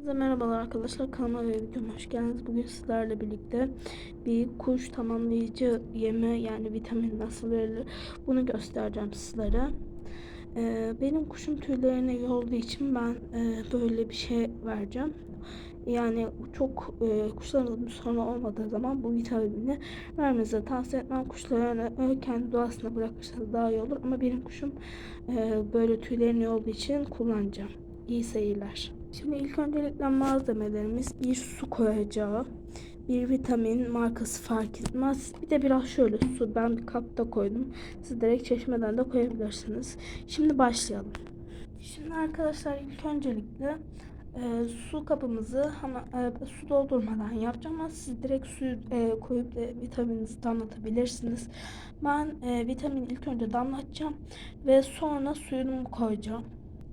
Herkese merhabalar arkadaşlar kanalıma ve videoma hoş geldiniz. Bugün sizlerle birlikte bir kuş tamamlayıcı yeme yani vitamin nasıl verilir bunu göstereceğim sizlere. Ee, benim kuşum tüylerine iyi olduğu için ben e, böyle bir şey vereceğim. Yani çok e, kuşlarınızın bir sorunu olmadığı zaman bu vitamini vermenizi tavsiye etmem. Kuşlarını kendi doğasına bırakırsanız daha iyi olur. Ama benim kuşum e, böyle tüylerine olduğu için kullanacağım. İyi seyirler. Şimdi ilk öncelikle malzemelerimiz bir su koyacağı, bir vitamin markası fark etmez. Bir de biraz şöyle su ben bir kapta koydum. Siz direkt çeşmeden de koyabilirsiniz. Şimdi başlayalım. Şimdi arkadaşlar ilk öncelikle e, su kabımızı hemen e, su doldurmadan yapacağım ama siz direkt suyu e, koyup da vitamininizi damlatabilirsiniz. Ben e, vitamin ilk önce damlatacağım ve sonra suyunu koyacağım.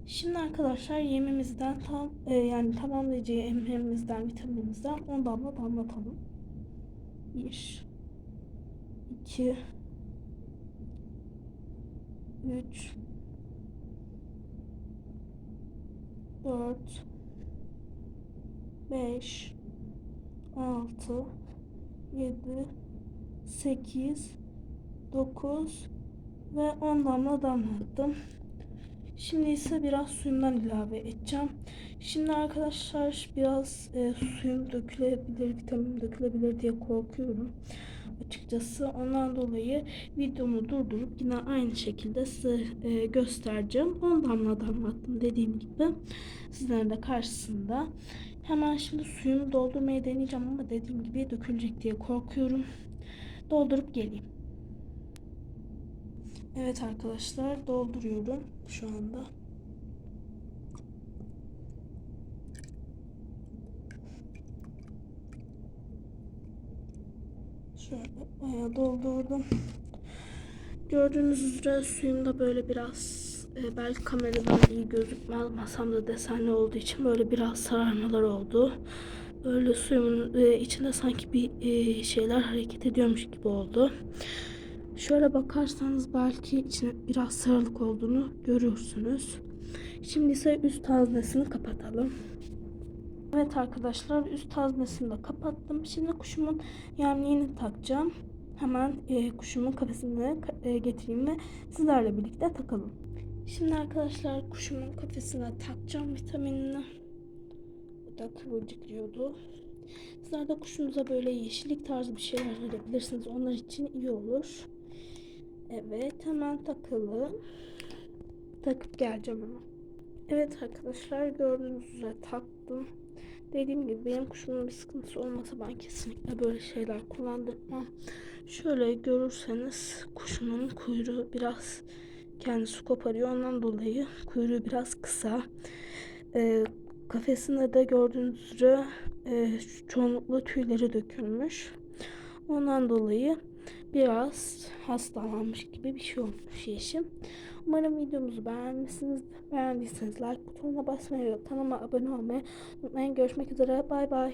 Şimdi arkadaşlar yemimizden tam e, yani tamamlayıcı yemimizden vitaminimizden 10 damla damlatalım. 1 2 3 4 5 6 7 8 9 ve 10 damla damlattım. Şimdi ise biraz suyundan ilave edeceğim. Şimdi arkadaşlar biraz e, suyum dökülebilir, vitamin dökülebilir diye korkuyorum. Açıkçası ondan dolayı videomu durdurup yine aynı şekilde size e, göstereceğim. 10 damla damlattım dediğim gibi. Sizlerin de karşısında. Hemen şimdi suyumu doldurmayı deneyeceğim ama dediğim gibi dökülecek diye korkuyorum. Doldurup geleyim. Evet arkadaşlar dolduruyorum şu anda. Şöyle bayağı doldurdum. Gördüğünüz üzere suyum da böyle biraz e, belki kameradan iyi gözükmez masamda desenli olduğu için böyle biraz sararmalar oldu. Böyle suyumun e, içinde sanki bir e, şeyler hareket ediyormuş gibi oldu. Şöyle bakarsanız belki içine biraz sarılık olduğunu görürsünüz. Şimdi ise üst haznesini kapatalım. Evet arkadaşlar üst haznesini de kapattım. Şimdi kuşumun yemliğini takacağım. Hemen e, kuşumun kafesine e, getireyim ve sizlerle birlikte takalım. Şimdi arkadaşlar kuşumun kafesine takacağım vitaminini. Bu da kıvırcıklıyordu. Sizler de kuşunuza böyle yeşillik tarzı bir şeyler verebilirsiniz. Onlar için iyi olur. Evet hemen takılı. Takıp geleceğim hemen. Evet arkadaşlar gördüğünüz üzere taktım. Dediğim gibi benim kuşumun bir sıkıntısı olmasa ben kesinlikle böyle şeyler kullandırmam. Şöyle görürseniz kuşumun kuyruğu biraz kendisi koparıyor. Ondan dolayı kuyruğu biraz kısa. Ee, kafesinde de gördüğünüz üzere e, çoğunlukla tüyleri dökülmüş. Ondan dolayı biraz hastalanmış gibi bir şey olmuş yeşim. Umarım videomuzu beğenmişsiniz. Beğendiyseniz like butonuna basmayı ve kanalıma abone olmayı unutmayın. Görüşmek üzere. Bay bay.